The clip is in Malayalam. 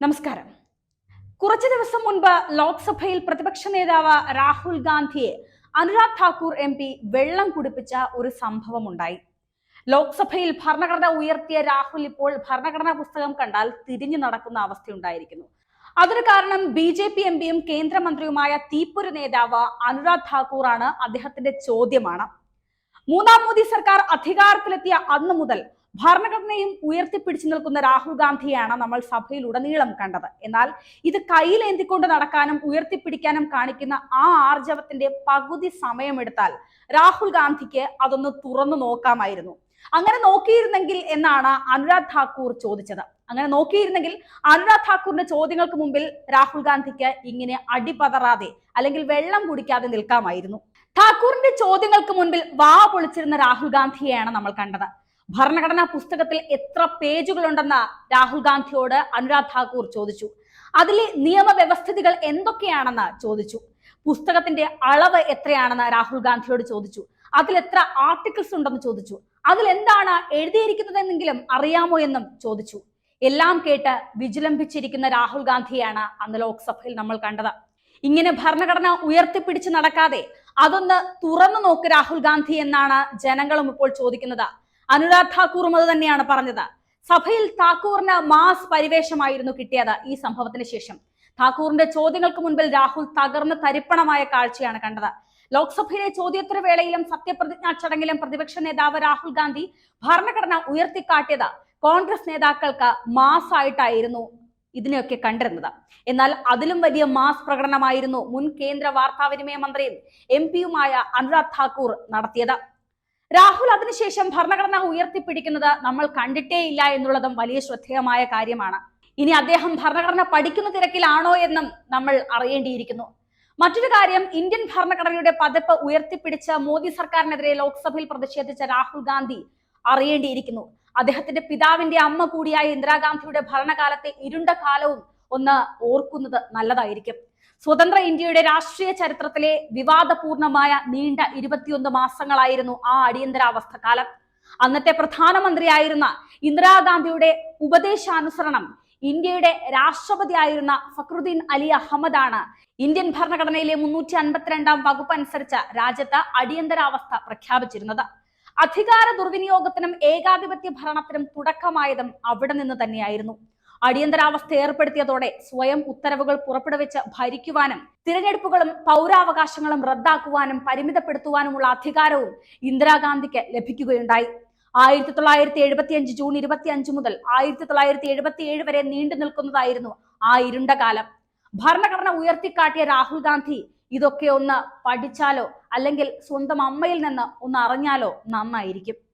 നമസ്കാരം. കുറച്ചു ദിവസം മുൻപ് ലോക്സഭയിൽ പ്രതിപക്ഷ നേതാവ് രാഹുൽ ഗാന്ധിയെ അനുരാഗ് ഠാക്കൂർ എം പി വെള്ളം കുടിപ്പിച്ച ഒരു സംഭവം ഉണ്ടായി ലോക്സഭയിൽ ഭരണഘടന ഉയർത്തിയ രാഹുൽ ഇപ്പോൾ ഭരണഘടനാ പുസ്തകം കണ്ടാൽ തിരിഞ്ഞു നടക്കുന്ന അവസ്ഥയുണ്ടായിരിക്കുന്നു. അതിന് കാരണം ബി ജെ പി എം പിയും കേന്ദ്രമന്ത്രിയുമായ തീപ്പൊരു നേതാവ് അനുരാഗ് ഠാക്കൂർ ആണ് അദ്ദേഹത്തിന്റെ ചോദ്യമാണ്. മൂന്നാം മോദി സർക്കാർ അധികാരത്തിലെത്തിയ അന്നു മുതൽ ഭരണഘടനയും ഉയർത്തിപ്പിടിച്ചു നിൽക്കുന്ന രാഹുൽ ഗാന്ധിയാണ് നമ്മൾ സഭയിൽ ഉടനീളം കണ്ടത്. എന്നാൽ ഇത് കയ്യിലേന്തിക്കൊണ്ട് നടക്കാനും ഉയർത്തിപ്പിടിക്കാനും കാണിക്കുന്ന ആ ആർജവത്തിന്റെ പകുതി സമയമെടുത്താൽ രാഹുൽ ഗാന്ധിക്ക് അതൊന്ന് തുറന്നു നോക്കാമായിരുന്നു. അങ്ങനെ നോക്കിയിരുന്നെങ്കിൽ എന്നാണ് അനുരാഗ് ഠാക്കൂർ ചോദിച്ചത്. അങ്ങനെ നോക്കിയിരുന്നെങ്കിൽ അനുരാഗ് ഠാക്കൂറിന്റെ ചോദ്യങ്ങൾക്ക് മുമ്പിൽ രാഹുൽ ഗാന്ധിക്ക് ഇങ്ങനെ അടിപതറാതെ അല്ലെങ്കിൽ വെള്ളം കുടിക്കാതെ നിൽക്കാമായിരുന്നു. ഠാക്കൂറിന്റെ ചോദ്യങ്ങൾക്ക് മുൻപിൽ വാ പൊളിച്ചിരുന്ന രാഹുൽ ഗാന്ധിയെയാണ് നമ്മൾ കണ്ടത്. ഭരണഘടനാ പുസ്തകത്തിൽ എത്ര പേജുകളുണ്ടെന്ന് രാഹുൽ ഗാന്ധിയോട് അനുരാഗ് ഠാക്കൂർ ചോദിച്ചു. അതിലെ നിയമവ്യവസ്ഥിതികൾ എന്തൊക്കെയാണെന്ന് ചോദിച്ചു. പുസ്തകത്തിന്റെ അളവ് എത്രയാണെന്ന് രാഹുൽ ഗാന്ധിയോട് ചോദിച്ചു. അതിൽ എത്ര ആർട്ടിക്കിൾസ് ഉണ്ടെന്ന് ചോദിച്ചു. അതിൽ എന്താണ് എഴുതിയിരിക്കുന്നതെന്നെങ്കിലും അറിയാമോ എന്നും ചോദിച്ചു. എല്ലാം കേട്ട് വിജിലംബിച്ചിരിക്കുന്ന രാഹുൽ ഗാന്ധിയാണ് അന്ന് ലോക്സഭയിൽ നമ്മൾ കണ്ടത്. ഇങ്ങനെ ഭരണഘടന ഉയർത്തിപ്പിടിച്ച് നടക്കാതെ അതൊന്ന് തുറന്നു നോക്ക് രാഹുൽ ഗാന്ധി എന്നാണ് ജനങ്ങളും ഇപ്പോൾ ചോദിക്കുന്നത്. അനുരാഗ് ഠാക്കൂറും അത് തന്നെയാണ് പറഞ്ഞത്. സഭയിൽ താക്കൂറിന് മാസ് പരിവേഷമായിരുന്നു കിട്ടിയത് ഈ സംഭവത്തിന് ശേഷം. താക്കൂറിന്റെ ചോദ്യങ്ങൾക്ക് മുൻപിൽ രാഹുൽ തകർന്ന് തരിപ്പണമായ കാഴ്ചയാണ് കണ്ടത്. ലോക്സഭയിലെ ചോദ്യോത്തര വേളയിലും സത്യപ്രതിജ്ഞാ ചടങ്ങിലും പ്രതിപക്ഷ നേതാവ് രാഹുൽ ഗാന്ധി ഭരണഘടന ഉയർത്തിക്കാട്ടിയത് കോൺഗ്രസ് നേതാക്കൾക്ക് മാസായിട്ടായിരുന്നു ഇതിനെയൊക്കെ കണ്ടിരുന്നത്. എന്നാൽ അതിലും വലിയ മാസ് പ്രകടനമായിരുന്നു മുൻ കേന്ദ്ര വാർത്താവിനിമയ മന്ത്രിയും എം പിയുമായ അനുരാഗ് ഠാക്കൂർ നടത്തിയത്. രാഹുൽ അതിനുശേഷം ഭരണഘടന ഉയർത്തിപ്പിടിക്കുന്നത് നമ്മൾ കണ്ടിട്ടേ ഇല്ല എന്നുള്ളതും വലിയ ശ്രദ്ധേയമായ കാര്യമാണ്. ഇനി അദ്ദേഹം ഭരണഘടന പഠിക്കുന്ന തിരക്കിലാണോ എന്നും നമ്മൾ അറിയേണ്ടിയിരിക്കുന്നു. മറ്റൊരു കാര്യം ഇന്ത്യൻ ഭരണഘടനയുടെ പതിപ്പ് ഉയർത്തിപ്പിടിച്ച മോദി സർക്കാരിനെതിരെ ലോക്സഭയിൽ പ്രതിഷേധിച്ച രാഹുൽ ഗാന്ധി അറിയേണ്ടിയിരിക്കുന്നു. അദ്ദേഹത്തിന്റെ പിതാവിന്റെ അമ്മ കൂടിയായ ഇന്ദിരാഗാന്ധിയുടെ ഭരണകാലത്തെ ഇരുണ്ട കാലവും ഒന്ന് ഓർക്കുന്നത് നല്ലതായിരിക്കും. സ്വതന്ത്ര ഇന്ത്യയുടെ രാഷ്ട്രീയ ചരിത്രത്തിലെ വിവാദപൂർണമായ നീണ്ട ഇരുപത്തിയൊന്ന് മാസങ്ങളായിരുന്നു ആ അടിയന്തരാവസ്ഥ കാലം അന്നത്തെ പ്രധാനമന്ത്രിയായിരുന്ന ഇന്ദിരാഗാന്ധിയുടെ ഉപദേശാനുസരണം ഇന്ത്യയുടെ രാഷ്ട്രപതിയായിരുന്ന ഫക്രുദ്ദീൻ അലി അഹമ്മദാണ് ഇന്ത്യൻ ഭരണഘടനയിലെ മുന്നൂറ്റി അൻപത്തിരണ്ടാം വകുപ്പ് അനുസരിച്ച് രാജ്യത്ത് അടിയന്തരാവസ്ഥ പ്രഖ്യാപിച്ചിരുന്നത്. അധികാര ദുർവിനിയോഗത്തിനും ഏകാധിപത്യ ഭരണത്തിനും തുടക്കമായതും അവിടെ നിന്ന് തന്നെയായിരുന്നു. അടിയന്തരാവസ്ഥ ഏർപ്പെടുത്തിയതോടെ സ്വയം ഉത്തരവുകൾ പുറപ്പെടുവിച്ച് ഭരിക്കുവാനും തിരഞ്ഞെടുപ്പുകളും പൗരാവകാശങ്ങളും റദ്ദാക്കുവാനും പരിമിതപ്പെടുത്തുവാനുമുള്ള അധികാരവും ഇന്ദിരാഗാന്ധിക്ക് ലഭിക്കുകയുണ്ടായി. ആയിരത്തി തൊള്ളായിരത്തി എഴുപത്തി അഞ്ച് ജൂൺ ഇരുപത്തി അഞ്ച് മുതൽ ആയിരത്തി തൊള്ളായിരത്തി എഴുപത്തി ഏഴ് വരെ നീണ്ടു നിൽക്കുന്നതായിരുന്നു ആ ഇരുണ്ട കാലം ഭരണഘടന ഉയർത്തിക്കാട്ടിയ രാഹുൽ ഗാന്ധി ഇതൊക്കെ ഒന്ന് പഠിച്ചാലോ? അല്ലെങ്കിൽ സ്വന്തം അമ്മയിൽ നിന്ന് ഒന്ന് അറിഞ്ഞാലോ? നന്നായിരിക്കും.